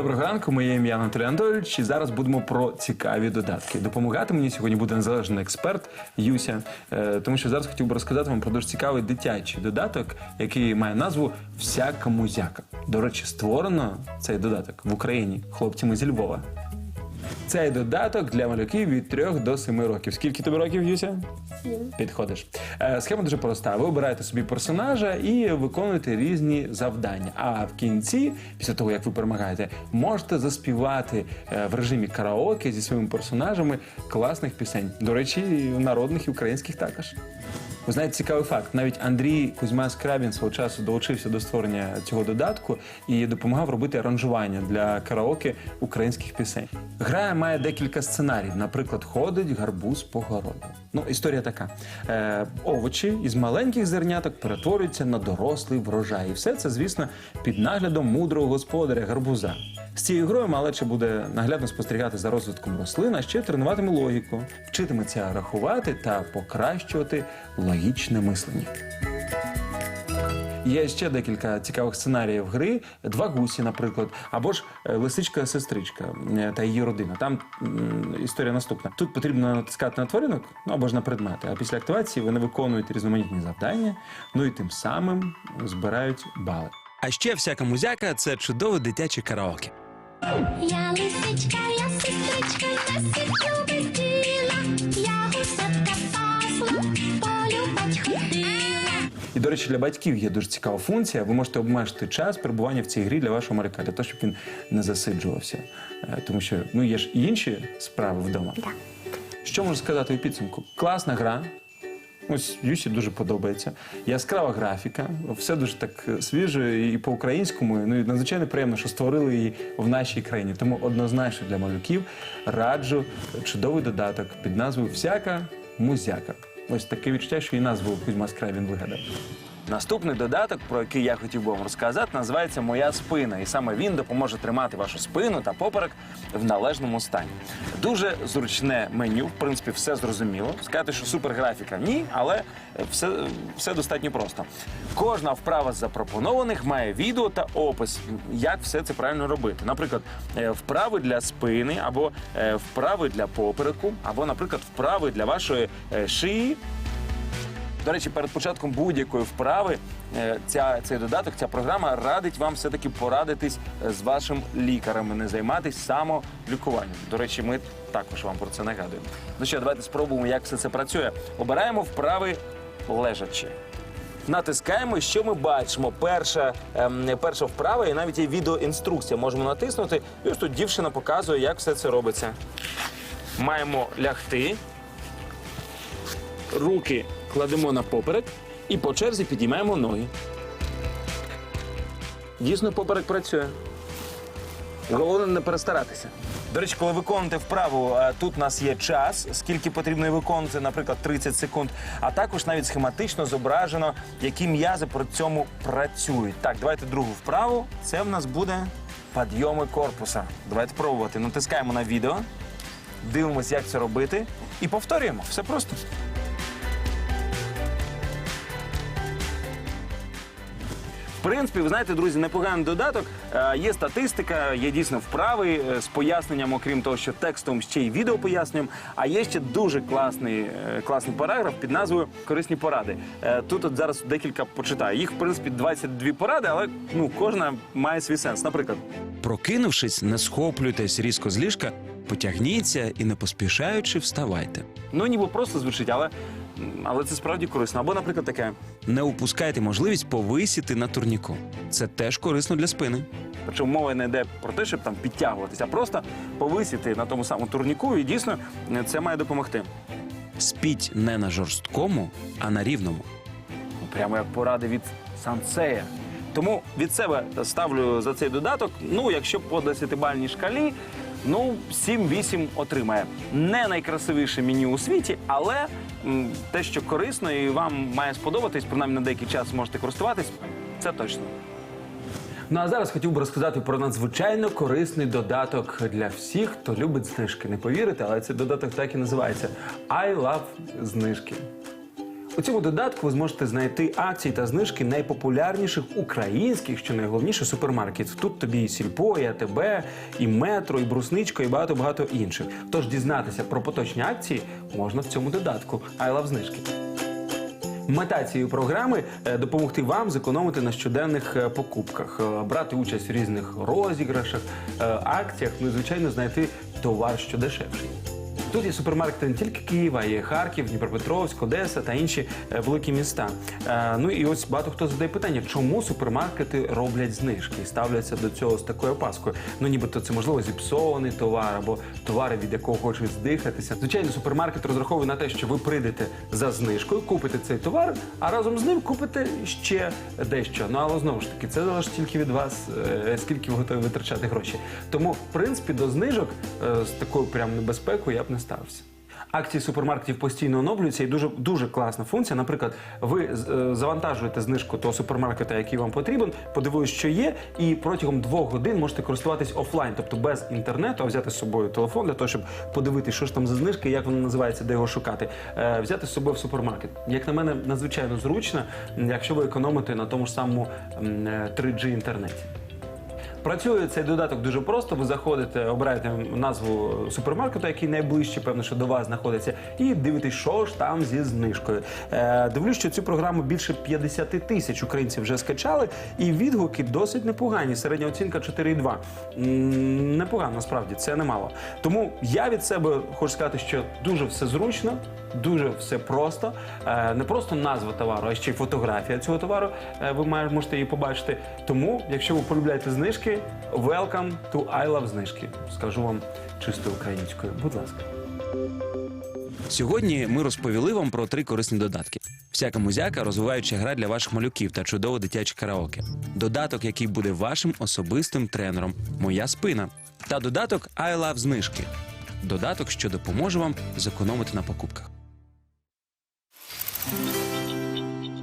Доброго ранку, моє ім'я Анатолій Анатолійович. І зараз будемо про цікаві додатки. Допомагати мені сьогодні буде незалежний експерт Юся, е, тому що зараз хотів би розказати вам про дуже цікавий дитячий додаток, який має назву Всяка музяка. До речі, створено цей додаток в Україні хлопцями зі Львова. Цей додаток для малюків від 3 до 7 років. Скільки тобі років, Юся? Підходиш. Е, Схема дуже проста. Ви обираєте собі персонажа і виконуєте різні завдання. А в кінці, після того як ви перемагаєте, можете заспівати е, в режимі караоке зі своїми персонажами класних пісень. До речі, народних і українських також. Ви знаєте, цікавий факт. Навіть Андрій Кузьма Скрябін свого часу долучився до створення цього додатку і допомагав робити аранжування для караоке українських пісень. Гра має декілька сценаріїв. Наприклад, ходить гарбуз по городу. Ну, історія така: е, овочі із маленьких зерняток перетворюються на дорослий врожай. І все це, звісно, під наглядом мудрого господаря гарбуза. З цією грою малече буде наглядно спостерігати за розвитком рослин, а ще тренуватиме логіку, вчитиметься рахувати та покращувати логічне мислення. Є ще декілька цікавих сценаріїв гри. Два гусі, наприклад, або ж е, лисичка-сестричка е, та її родина. Там історія наступна. Тут потрібно натискати на тваринок, ну або ж на предмети. А після активації вони виконують різноманітні завдання, ну і тим самим збирають бали. А ще всяка музяка це чудове дитяче караоке. Я лисичка, я сестричка, я сестру хотіла, я гусятка пасла, полюбать хотіла. І, до речі, для батьків є дуже цікава функція. Ви можете обмежити час перебування в цій грі для вашого малюка, для того, щоб він не засиджувався. Е, Тому що ну, є ж і інші справи вдома. Що можу сказати у підсумку? Класна гра. Ось Юсі дуже подобається. Яскрава графіка, все дуже так е, свіже і по-українському. Ну і надзвичайно приємно, що створили її в нашій країні. Тому однозначно для малюків раджу чудовий додаток під назвою Всяка музяка. Ось таке відчуття, що і назву Кузьма Скрайвін вигадав. Наступний додаток, про який я хотів би вам розказати, називається Моя спина. І саме він допоможе тримати вашу спину та поперек в належному стані. Дуже зручне меню, в принципі, все зрозуміло. Сказати, що суперграфіка ні, але все, все достатньо просто. Кожна вправа з запропонованих має відео та опис, як все це правильно робити. Наприклад, е, вправи для спини, або е, вправи для попереку, або, наприклад, вправи для вашої е, шиї. До речі, перед початком будь-якої вправи е, ця, цей додаток, ця програма радить вам все-таки порадитись е, з вашим лікарем, не займатися самолікуванням. До речі, ми також вам про це нагадуємо. Ну що, давайте спробуємо, як все це працює. Обираємо вправи лежачи. Натискаємо, що ми бачимо. Перша, ем, перша вправа, і навіть є відеоінструкція. Можемо натиснути. І ось тут дівчина показує, як все це робиться. Маємо лягти, руки кладемо на поперек і по черзі підіймаємо ноги. Дійсно, поперек працює. Головне не перестаратися. До речі, коли виконуєте вправу, е, тут у нас є час, скільки потрібно виконувати, наприклад, 30 секунд. А також навіть схематично зображено, які м'язи при цьому працюють. Так, давайте другу вправу. Це в нас буде підйоми корпуса. Давайте пробувати. Натискаємо на відео, дивимося, як це робити, і повторюємо. Все просто. В принципі, ви знаєте, друзі, непоганий додаток. Е, Є статистика, є дійсно вправи е, з поясненням, окрім того, що текстом ще й відео поясненням. А є ще дуже класний, е, класний параграф під назвою Корисні поради. Е, Тут от зараз декілька почитаю. Їх, в принципі, 22 поради, але ну кожна має свій сенс. Наприклад, Прокинувшись, не схоплюйтесь різко з ліжка, потягніться і не поспішаючи вставайте. ну ніби просто звучить, але, але це справді корисно. Або, наприклад, таке. Не упускайте можливість повисіти на турніку. Це теж корисно для спини. Причому мова не йде про те, щоб там підтягуватися, а просто повисіти на тому самому турніку, і дійсно це має допомогти. Спіть не на жорсткому, а на рівному. Ну, Прямо як поради від Сансея. Тому від себе ставлю за цей додаток. Ну, якщо по 10-бальній шкалі, ну 7-8 отримає. Не найкрасивіше меню у світі, але те, що корисно і вам має сподобатись, принаймні на деякий час можете користуватись, це точно. Ну а зараз хотів би розказати про надзвичайно корисний додаток для всіх, хто любить знижки. Не повірите, але цей додаток так і називається I love знижки. У цьому додатку ви зможете знайти акції та знижки найпопулярніших українських, що найголовніше, супермаркетів. Тут тобі і сільпо, і АТБ, і метро, і брусничко, і багато багато інших. Тож дізнатися про поточні акції можна в цьому додатку Love знижки. Мета цієї програми е, допомогти вам зекономити на щоденних е, покупках, е, брати участь в різних розіграшах, акціях, ну і звичайно знайти товар, що дешевший. Тут є супермаркети не тільки Києва, є Харків, Дніпропетровськ, Одеса та інші е, великі міста. Е, Ну і ось багато хто задає питання, чому супермаркети роблять знижки і ставляться до цього з такою опаскою. Ну нібито це можливо зіпсований товар або товари, від якого хочуть здихатися. Звичайно, супермаркет розраховує на те, що ви прийдете за знижкою, купите цей товар, а разом з ним купите ще дещо. Ну але знову ж таки, це залежить тільки від вас, е, скільки ви готові витрачати гроші. Тому, в принципі, до знижок з такою прям небезпекою я б не ставився. Акції супермаркетів постійно оновлюються і дуже дуже класна функція. Наприклад, ви е, завантажуєте знижку того супермаркета, який вам потрібен, подивились, що є, і протягом двох годин можете користуватись офлайн, тобто без інтернету, а взяти з собою телефон для того, щоб подивитися, що ж там за знижки, як воно називається, де його шукати. Е, Взяти з собою в супермаркет. Як на мене, надзвичайно зручно, якщо ви економите на тому ж самому м, е, 3G інтернеті. Працює цей додаток дуже просто. Ви заходите, обираєте назву супермаркету, який найближче, певно, що до вас знаходиться, і дивитесь, що ж там зі знижкою. Е, дивлюсь, що цю програму більше 50 тисяч українців вже скачали, і відгуки досить непогані. Середня оцінка 4,2. М, Непогано, насправді, це немало. Тому я від себе хочу сказати, що дуже все зручно, дуже все просто. Е, не просто назва товару, а ще й фотографія цього товару. Е, ви можете її побачити. Тому, якщо ви полюбляєте знижки, welcome to I Love знижки. Скажу вам чисто українською. Будь ласка. Сьогодні ми розповіли вам про три корисні додатки: всяка музяка, розвиваюча гра для ваших малюків та чудове дитяче караоке. Додаток, який буде вашим особистим тренером, моя спина. Та додаток I Love знижки. Додаток, що допоможе вам зекономити на покупках.